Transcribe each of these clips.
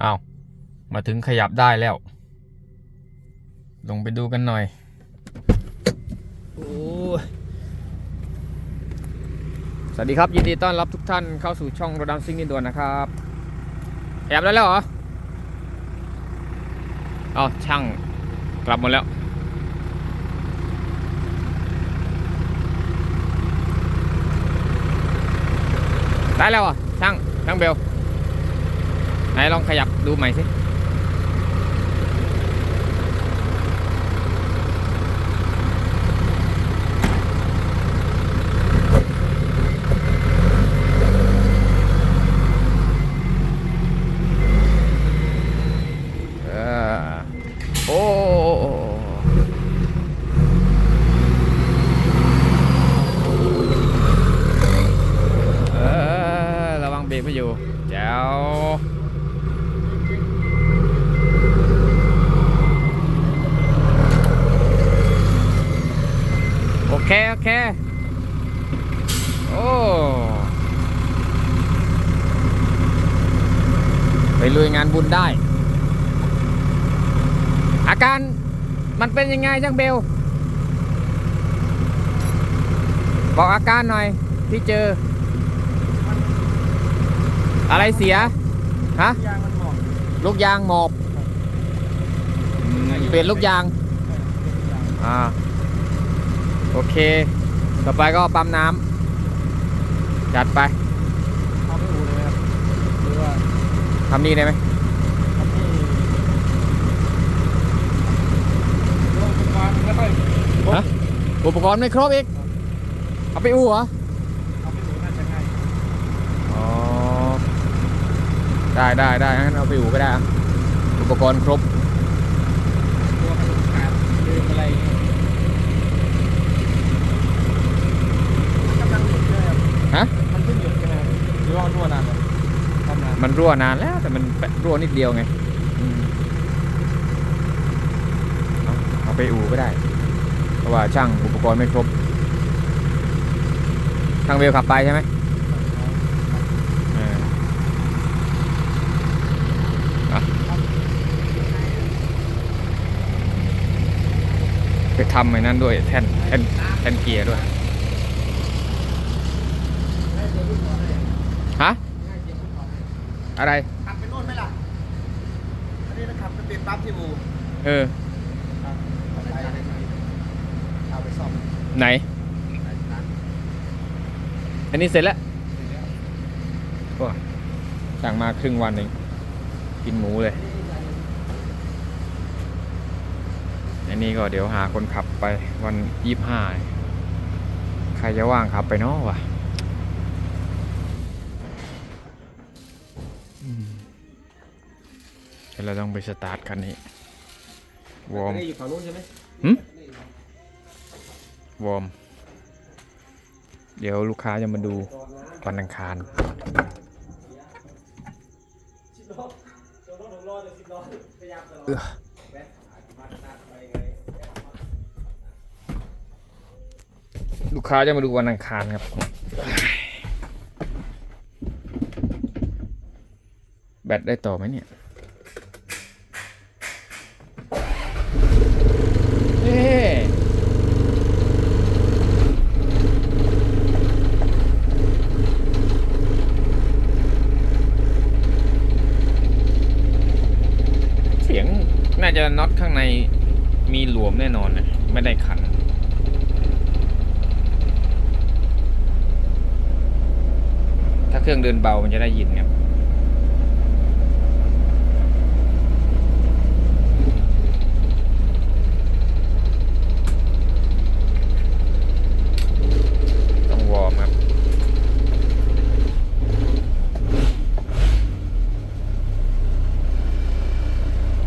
เอามาถึงขยับได้แล้ว ลงไปดูกันหน่อย โอ้สวัสดีครับ ยินดีต้อนรับทุกท่านเข้าสู่ช่องรถดำซิ่งนินดวนนะครับแอบได้แล้วเหรอเอาช่างกลับหมดแล้วได้แล้วเหรอะช่างช่างเบลไหนลองขยับ ดูใหม่สิ เออโอ้เออระวังเบรกไม่อยู่แจ๋วโอเค โอเค โอ้ ไป ลุยงานบุญได้ อาการมันเป็นยังไงจังเบล บอกอาการหน่อยที่เจอ อะไรเสีย ฮะยางมันหมดลูกยางหมอบอืมเปลี่ยนลูกยาง อ่า โอเค ต่อไปก็ปั๊มน้ำจัดไป เอาไปอู่เลยครับหรือว่า ทำนี่ได้ไหมทำที่โรงพยาบาลไม่ค่อยฮะอุปกรณ์ไม่ครบอีก เอาไปอู่เหรอ เอาไปอู่น่าจะง่ายอ๋อ ได้ได้ได้งั้นเอาไปอู่ก็ได้อะอุปกรณ์ครบ ตัวมันขาดลืมอะไรอย่างเงี้ยกำลังหยุดเลยครับ ฮะ มันเพิ่งหยุดใช่ไหมครับหรือว่ารั่วนานเลยทำนาน มันรั่วนานแล้ว แต่มันรั่วนิดเดียวไงเอาไปอู่ก็ได้ เพราะว่าช่างอุปกรณ์ไม่ครบช่างเวลขับไปใช่ไหมไปทำไอ้นั่นด้วยแท่นแท่นแท่นเกียร์ด้วย ฮะ อะไร ขับไปโน่นไหมล่ะอันนี้นะครับไปเปลี่ยนปั๊มที่อู่เออเอาไปเอาไปซ่อมไหนอันนี้เสร็จแล้วโอ้ยสั่งมาครึ่งวันเองกินหมูเลย อันนี้ก็เดี๋ยวหาคนขับไปวันยี่ห้า ใครจะว่างขับไปเนาะวะ เดี๋ยวเราต้องไปสตาร์ทคันนี้ วอร์มนี่อยู่ฝั่งนู้นใช่ไหมหึวอร์ม เดี๋ยวลูกค้าจะมาดูวันอังคารเอื้อลูกค้าจะมาดูวันอังคารครับ แบตได้ต่อไหมเนี่ย เอ๊ะเสียงน่าจะน็อตข้างในมีหลวมแน่นอนนะไม่ได้ขัน ถ้า เครื่องเดินเบามันจะได้ยินครับต้องวอร์มครับ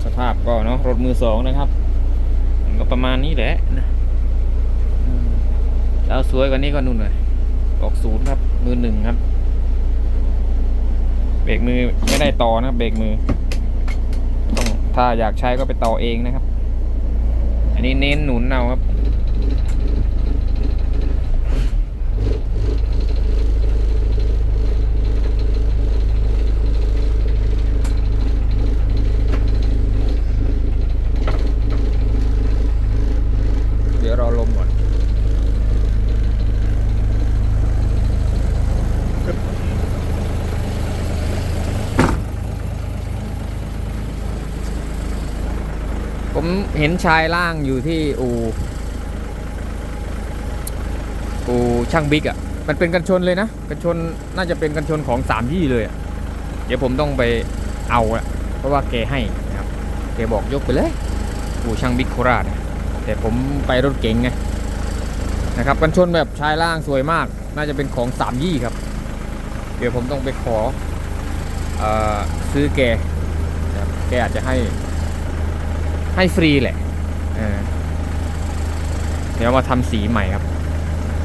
สภาพก็เนาะรถมือสองนะครับมันก็ประมาณนี้แหละนะอืมแล้วสวยกว่านี้ก็นุ่นเลยออกศูนย์ครับมือหนึ่งครับเบ รกมือไม่ได้ต่อนะครับเบรกมือต้องถ้าอยากใช้ก็ไปต่อเองนะครับ อันนี้เน้นหนุนเอาครับ ผม เห็นชายล่างอยู่ที่อูอูช่างบิ๊กอะ่ะ มันเป็นกันชนเลยนะ กันชนน่าจะเป็นกันชนของสามยี่เลยอะเดี๋ยวผมต้องไปเอาอะเพราะว่าแกให้นะครับแกบอกยกไปเลย อูช่างบิ๊กโคราชแต่ผมไปรถเก๋งไงนะครับกันชนแบบชายล่างสวยมาก น่าจะเป็นของสามยี่ครับ เดี๋ยวผมต้องไปขอออซื้อแกนะครับแกอาจจะให้ ให้ฟรีแหละเเดี๋ยวมาทำสีใหม่ครับ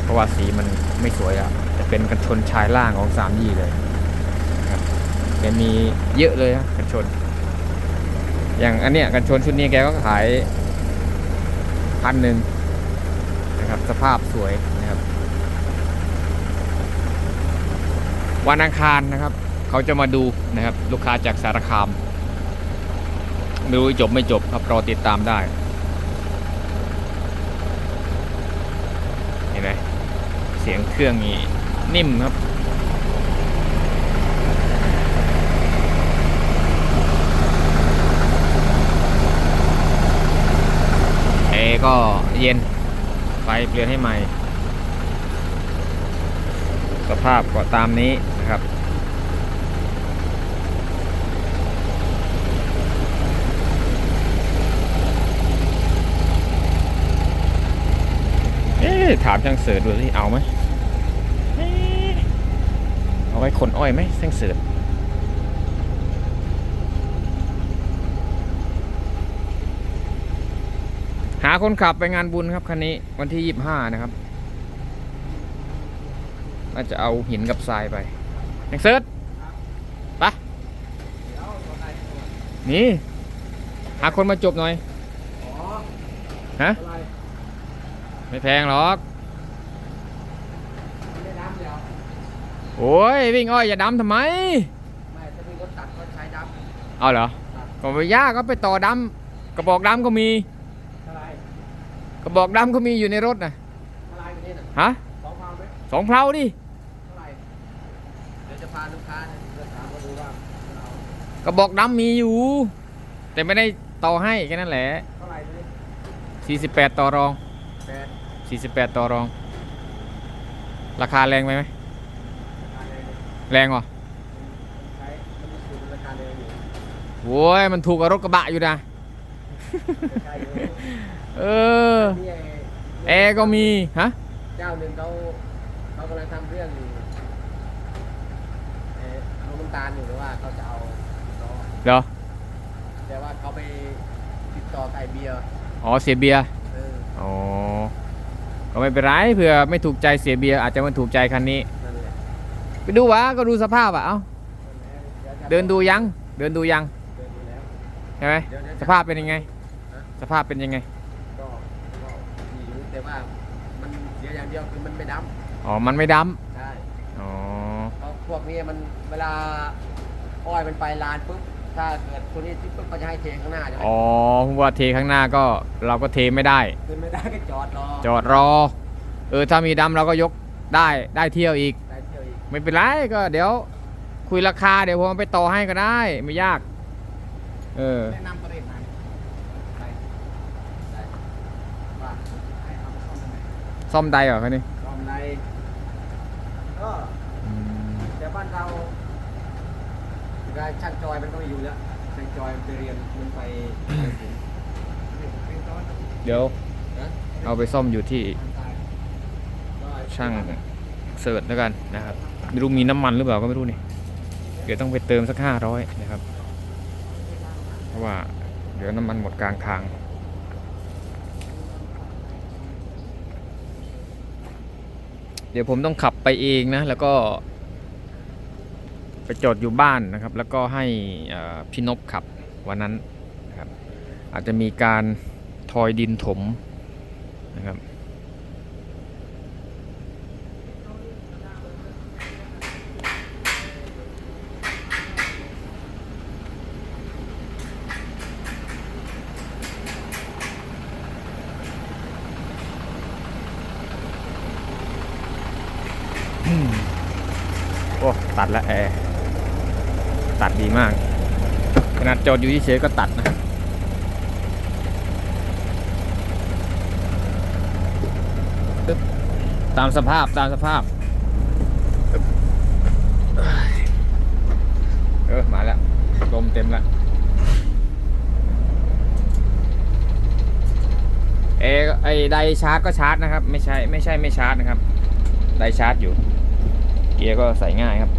เพราะว่าสีมันไม่สวยอะจะเป็นกันชนชายล่างของสามยี่เลยนะครับแกมีเยอะเลยนะกันชน อย่างอันเนี้ยกันชนชุดนี้แกก็ขายพันหนึ่งนะครับ สภาพสวยนะครับ วันอังคารนะครับ เขาจะมาดูนะครับ ลูกค้าจากสารคาม ไม่รู้จบไม่จบครับรอติดตามได้ เห็นไหมเสียงเครื่องนี่นิ่มครับเอก็เย็นไฟเปลี่ยนให้ใหม่ สภาพก็ตามนี้นะครับ ถามช่างเสิร์ชดูสิเอาไหมเอาไว้ขนอ้อยไหมช่างเสิร์ชหาคนขับไปงานบุญครับคันนี้วันที่ยี่บห้านะครับน่าจะเอาหินกับทรายไปช่างเสิร์ชปะนี่ หาคนมาจบหน่อยฮะ ไรไม่แพงหรอก ไม่ได้น้ำเดียวโอ้ยวิ่งอ้อยอย่าดำทำไม ไม่ถ้ามีรถตัดก็ใช้ดเอาเหรอำตัดก็ไม่ยากก็ไปต่อดำกระบอกดำก็มีอะไรกระบอกดำก็มีอยู่ในรถนะอะไรไปนี่น่ะฮะสองพันไหมสองเพลาดิเท่าไหร่เดี๋ยวจะพาลูกค้าเนี่ยเดินทางมาดูว่าเรากระบอกดำมีอยู่ แต่ไม่ได้ต่อให้แค่นั้นแหละเท่าไหร่ไปนี่48 ต่อรองแปด 48 ต่อรอง ราคาแรงไปไหมราคาแรงเลยแรงเหรอใช้มันมีสูตรราคาแรงอยู่โว้ยมันถูกกับรถกระบะอยู่นะใช่อยู่เออนี่ไแอร์ก็มี ฮะ เจ้าหนึ่งเขาเขากำลังทำเรื่องอยู่เอ่อเอาน้ำตาลอยู่หรือว่าเขาจะเอาล้อเหรอแต่ว่าเขาไปติดต่อไก่เบียร์ อ๋อ เสียเบียร์เอออ๋อ ก็ไม่เป็นไรเผื่อไม่ถูกใจเสียเบียร์อาจจะมาถูกใจคันนี้ นั่นแหละไปดูวะก็ดูสภาพอะเอ้าดี๋ยวจะเดินดูยัง เดินดูยังเดินดูแล้ว ใช่ไหมเดี๋ยวเดี๋ยว สภาพเป็นยังไงฮะสภาพเป็นยังไงก็ก็ดีอยู่แต่ว่ามันเสียอย่างเดียวคือมันไม่ดอ๋อมันไม่ดำใช่ำอ๋อเพราะพวกนี้มันเวลาอ้อยมันไปลานปุ๊บ ถ้าเกิดคนนี้ที่ปุ๊บก็จะให้เทข้างหน้าใช่ไหมอ๋อผมว่าเทข้างหน้าก็เราก็เทไม่ได้ ขึ้นไม่ได้ก็จอดรอจอดรอ เออถ้ามีดำเราก็ยกได้ได้เที่ยวอีก ได้เที่ยวอีกไม่เป็นไรก็เดี๋ยว คุยราคาเดี๋ยวผมเอาไปต่อให้ก็ได้ ไม่ยาก เออ แนะนำประเด็นไหนไปได้ว่าให้เอาไปซ่อมตรงไหนซ่อมใดเหรอคันนี้ซ่อมในก็แต่บ้านเรา ได้ช่างจอยมันก็ไม่อยู่แล้วช่างจอยไปเรียนมันไปเดี๋ยวนะเอาไปซ่อมอยู่ที่ก็ช่างเสิร์ชแล้วกันนะครับไม่รู้มีน้ำมันหรือเปล่าก็ไม่รู้นี่เดี๋ยวต้องไปเติมสักห้าร้อยนะครับ เพราะว่าเดี๋ยวน้ำมันหมดกลางทางเดี๋ยวผมต้องขับไปเองนะ แล้วก็ ไปจอดอยู่บ้านนะครับ แล้วก็ให้พี่นบขับวันนั้นนะครับ อาจจะมีการทอยดินถมนะครับโอ้ ตัดแล้วแอร์ ตัดดีมาก ขนาดจอดอยู่เฉยก็ตัดนะตามสภาพตามสภาพ เออ มาแล้ว ลมเต็มแล้ว เอไอไดชาร์จก็ชาร์จนะครับ ไม่ใช่ไม่ใช่ไม่ชาร์จนะครับ ไดชาร์จอยู่ เกียร์ก็ใส่ง่ายครับ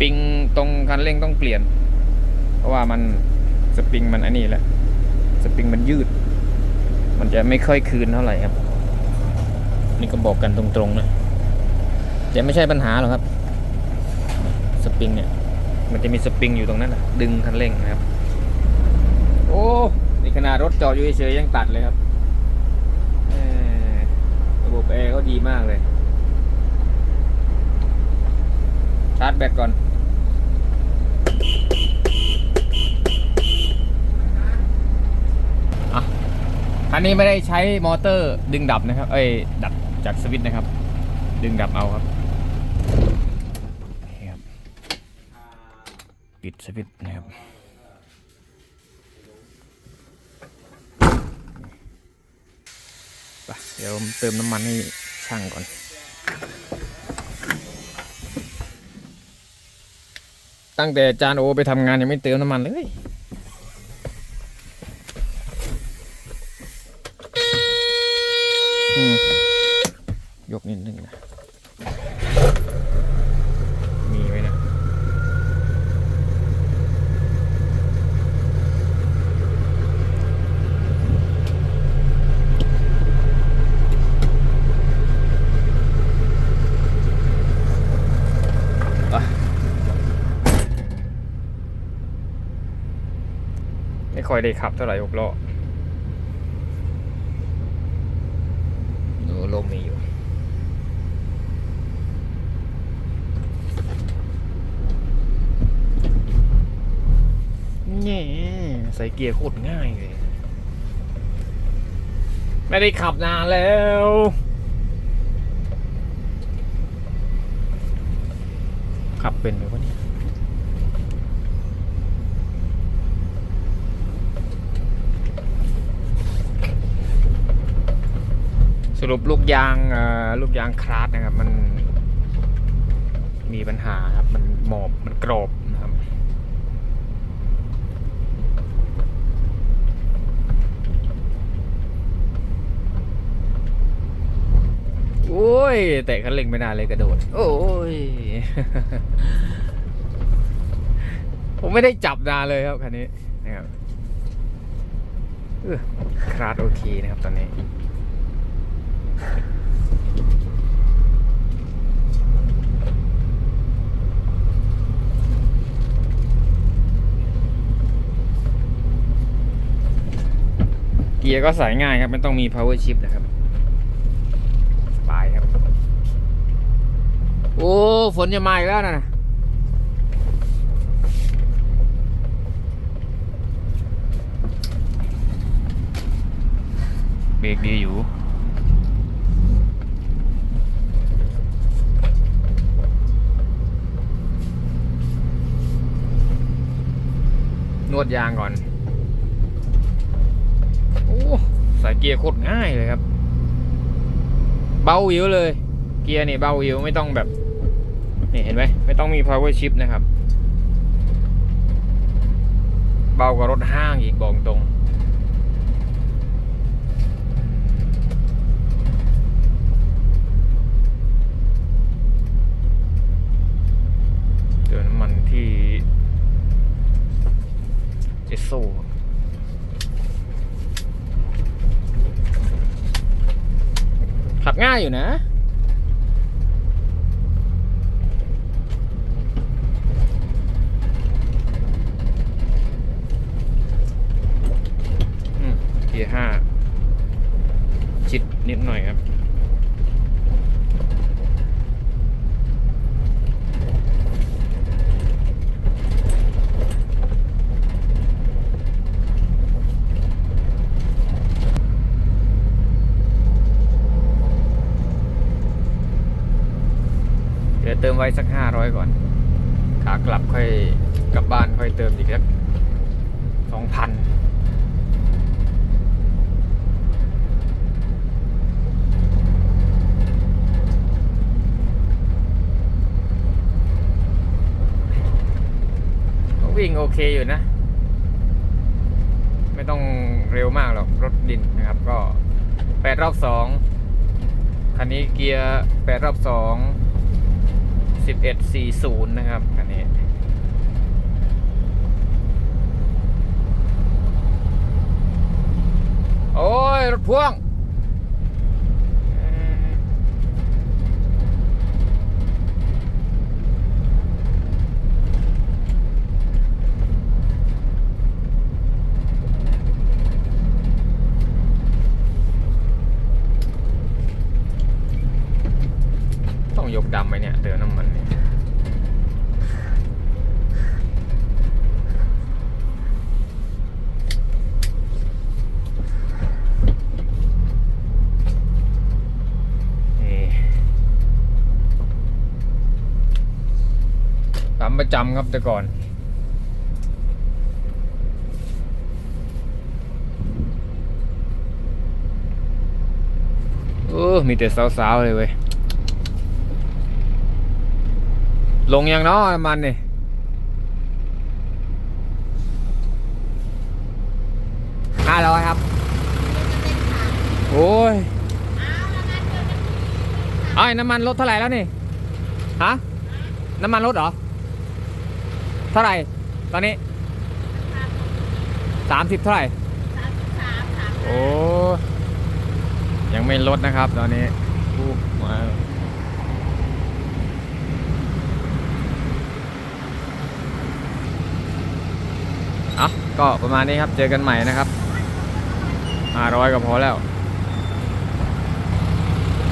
ปริงตรงคันเร่งต้องเปลี่ยน เพราะว่ามันสปริงมันอันนี้แหละ สปริงมันยืด มันจะไม่ค่อยคืนเท่าไหร่ครับ นี่ก็บอกกันตรงๆนะแต่ไม่ใช่ปัญหาหรอกครับ สปริงเนี่ย มันจะมีสปริงอยู่ตรงนั้นนะดึงคันเร่งนะครับ โอ้นี่ขนาดรถจอดอยู่เฉยยังตัดเลยครับระบบแอร์เขาดีมากเลย ชาร์จ แบตก่อน อะ คันนี้ไม่ได้ใช้มอเตอร์ดึงดับนะครับ เอ้ย ดับจากสวิตช์นะครับ ดึงดับเอาครับปิดสวิตช์นะครับไปเดี๋ยวเติมน้ำมันให้ช่างก่อน ตั้งแต่จานโอไปทำงานยังไม่เติมน้ำมันเลยยกนิดนึงนะ มีไว้นะ อะไม่ค่ อยได้ขับเท่าไหร่หกล้อโอ้ลมมีอยู่แง่ใส่เกียร์โคตรง่ายเลย ไม่ได้ขับนานแล้วขับเป็นไหมวะเนี่ย สรุปลูกยางลูกยางคลาสนะครับ มันมีปัญหาครับ มันหมอบมันกรอบนะครับ โอ้ย แต่คันเร่งไม่ได้เลยกระโดด โอ้ย ผมไม่ได้จับนานเลยครับคันนี้นะครับเออคลาดโอเคนะครับตอนนี้ เกียร์ก็ใส่ง่ายครับไม่ต้องมี power shift นะครับ สบายครับ โอ้ ฝนจะมาอีกแล้วนะเบรกดีอยู่ วดยางก่อน โอ้สายเกียร์โคตรง่ายเลยครับ เบาวิวเลย เกียร์นี่เบาวิวไม่ต้องแบบ นี่เห็นไหมไม่ต้องมี power shift นะครับ เบากว่ารถห้างอีกบอกตรง เติมน้ำมันที่ เอสโซขับง่ายอยู่นะ อืมเกียร์ห้า ชิดนิดหน่อยครับ เดี๋ยวเติมไว้สักห้าร้อยก่อน ขากลับค่อยกลับบ้านค่อยเติมอีกสักสองพัน วิ่ง โอเคอยู่นะ ไม่ต้องเร็วมากหรอก รถดินนะครับ ก็แปดรอบสองคันนี้เกียร์แปดรอบสองสิบเอ็ดสี่ศูนย์นะครับคันนี้โอ้ย รถพ่วงเอ่อต้องยกดำไหมเนี่ยเติมน้ำมันเนี่ยนี่ ปั๊มประจำครับแต่ก่อนเออมีแต่สาวๆเลยเว้ย ลงยังเนาะน้ำมันนี่ห้าร้อยครับ โอ้ยไอ้ยน้ำมันลดเท่าไหร่แล้วนี่ ฮะ น้ำมันลดเหรอเท่าไหร่ ตอนนี้สามสิบเท่าไหร่โอ้ยังไม่ลดนะครับตอนนี้อู้มาอะก็ประมาณนี้ครับเจอกันใหม่นะครับห้าร้อยก็พอแล้ว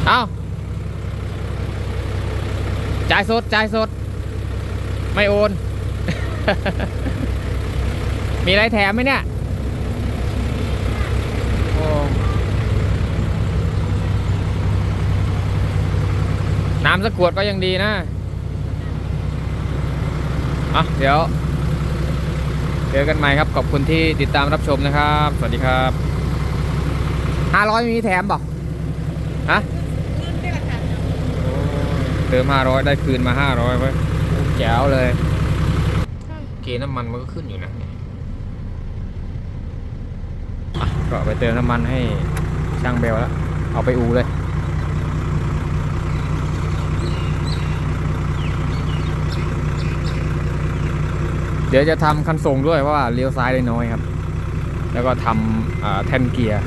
เอาจ่ายสดจ่ายสด ไม่โอน มีอะไรแถมไหมเนี่ยโอ้น้ำสักขวดก็ยังดีนะอะเดี๋ยวเจอกันใหม่ครับ ขอบคุณที่ติดตามรับชมนะครับ สวัสดีครับห้าร้อยมีแถมบอกฮะเติมห้าร้อยได้คืนมาห้าร้อยไว้แจ๋วเลย เกน้ำมันมันก็ขึ้นอยู่นะอะก็ไปเติมน้ำมันให้ช่างเบลแล้ว เอาไปอูเลยเดี๋ยวจะทำคันส่งด้วยเพราะว่าเลี้ยวซ้ายได้น้อยครับ แล้วก็ทำแท่นเกียร์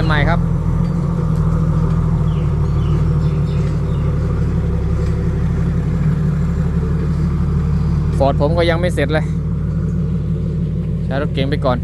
กันใหม่ครับฟอร์ดผมก็ยังไม่เสร็จเลย ใช้รถเก๋งไปก่อน